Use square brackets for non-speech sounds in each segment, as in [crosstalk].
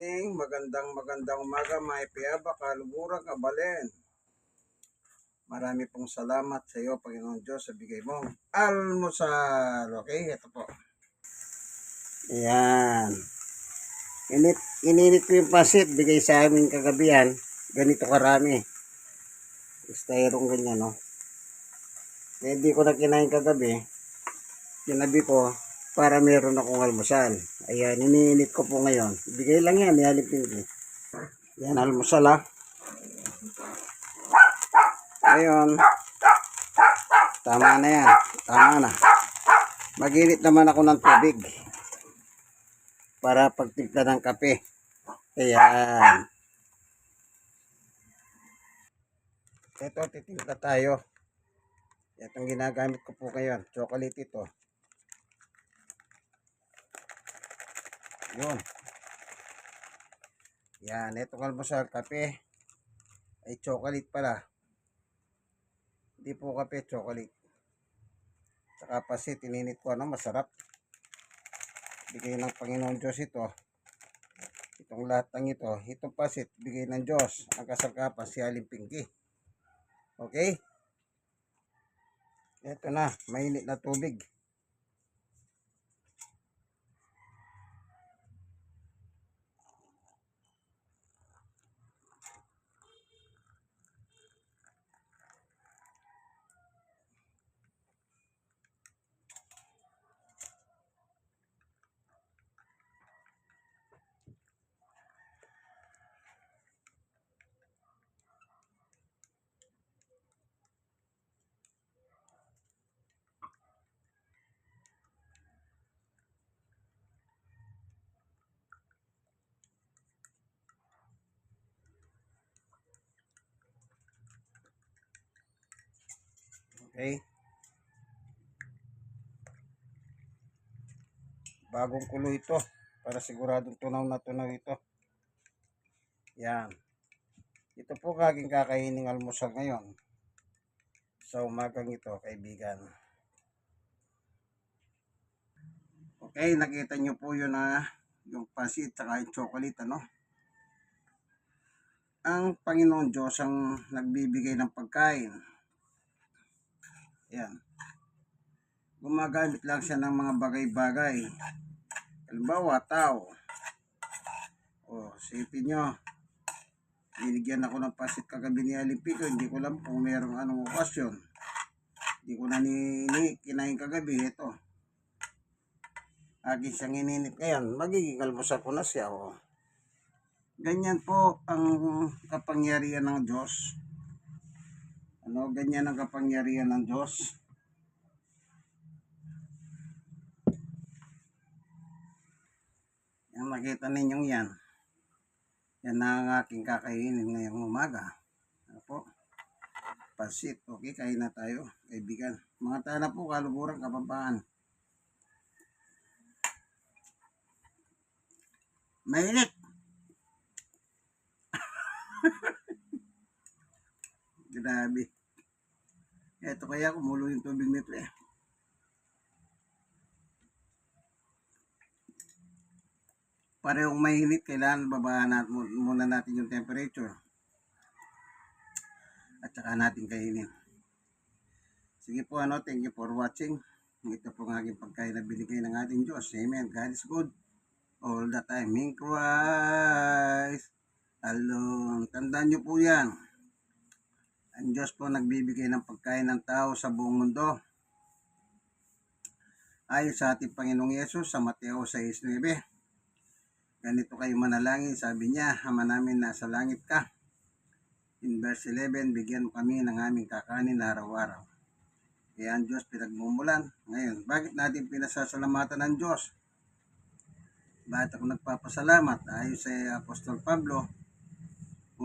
morning, magandang magandang umaga mga ipiyaba, kaluburang kabalen. Marami pong salamat sa iyo, Panginoon Diyos, sa bigay mong almusal. Okay, ito po. Ayan. Init, ininit ko yung pasit, bigay sa amin kagabihan. Ganito karami. Styrong ganyan, no? Kaya hindi ko na kinain kagabi. Kinabi ko, para meron akong almusal. Ayan, iniinit ko po ngayon. Bigay lang yan, yalipin ko. Yan, almusal ha. Ngayon, tama na yan. Tama na. Maginit naman ako ng tubig. Para pagtimpla ng kape. Ayan. Ito, titimpla tayo. Itong ginagamit ko po ngayon. Chocolate ito. Yun. Yan, itong almusal kape ay chocolate pala. Hindi po kape, chocolate. Saka pasit, ininit ko, ano, masarap. Bigay ng Panginoon Diyos ito. Itong lahat ng ito, itong pasit, bigay ng Diyos. Ang kasangkapan, si Aling Pinky. Okay? Ito na, mainit na tubig. Okay? Bagong kulo ito. Para siguradong tunaw na tunaw ito. Yan. Ito po kaging kakainin almusal ngayon. Sa umagang ito, kaibigan. Okay, nakita nyo po yun na yung pasit at yung chocolate, ano? Ang Panginoon Diyos ang nagbibigay ng pagkain. Yan. Gumagamit lang siya ng mga bagay-bagay. Halimbawa, tao. O, sipin nyo. Binigyan ako ng pasit kagabi ni Alimpito. Hindi ko alam kung merong anong okasyon. Hindi ko na ni, ni kinain kagabi. Ito. Akin siyang ininit ngayon. Magiging almusal ko na siya. O. Ganyan po ang kapangyarihan ng Diyos. Ano, ganyan ang kapangyarihan ng Diyos. Yan, nakita ninyong yan. Yan ang aking kakainin ngayong umaga. Ano po? Pasit. Okay, kain na tayo, kaibigan. Mga tana po, kaluburan, kapapaan. Mainit. Eto kaya kumulo yung tubig nito eh. Parehong mainit, kailangan babaan natin, muna natin yung temperature. At saka natin kainin. Sige po ano, thank you for watching. Ito po ang aking pagkain na binigay ng ating Diyos. Amen. God is good. All the time. In Christ alone. Tandaan nyo po yan. Ang Diyos po nagbibigay ng pagkain ng tao sa buong mundo. Ayon sa ating Panginoong Yesus sa Mateo 6.9. Ganito kayo manalangin, sabi niya, Ama namin nasa langit ka. In verse 11, bigyan mo kami ng aming kakanin araw-araw. Kaya ang Diyos pinagmumulan. Ngayon, bakit natin pinasasalamatan ng Diyos? Bakit ako nagpapasalamat? Ayon sa Apostol Pablo,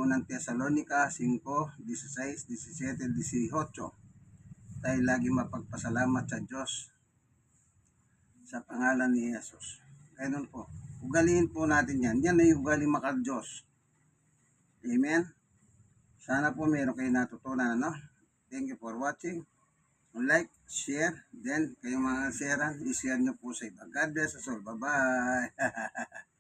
Unang Tesalonica 5, 16, 17, 18. Tayo lagi mapagpasalamat sa Diyos sa pangalan ni Jesus. Ganun po. Ugaliin po natin yan. Yan ay ugali makal-Diyos. Amen? Sana po meron kayo natutunan. Ano? Thank you for watching. Like, share, then kayong mga sharean, i-share nyo po sa iba. God bless us all. Bye-bye. [laughs]